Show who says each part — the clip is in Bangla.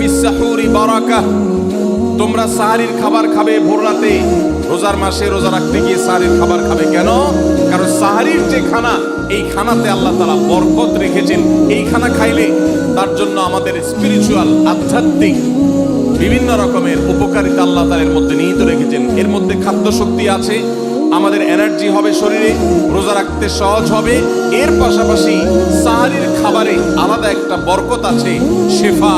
Speaker 1: ফাইন্না ফিস সাহুরি বারাকাহ তোমরা সাহারির খাবার খাবে ভোর রাতে। রোজার মাসে রোজা রাখতে গিয়ে সাহারির খাবার খাবে কেন? কারণ সাহারির যে খানা, এই খানাতে আল্লাহ তাআলা বরকত রেখেছেন। এই খানা খাইলে তার জন্য আমাদের স্পিরিচুয়াল আধ্যাত্মিক, বিভিন্ন রকমের উপকারিতা আল্লাহ তার এর মধ্যে নিহিত রেখেছেন। এর মধ্যে খাদ্য শক্তি আছে, আমাদের এনার্জি হবে শরীরে, রোজা রাখতে সহজ হবে। এর পাশাপাশি সাহারির খাবারে আলাদা একটা বরকত আছে, শেফা।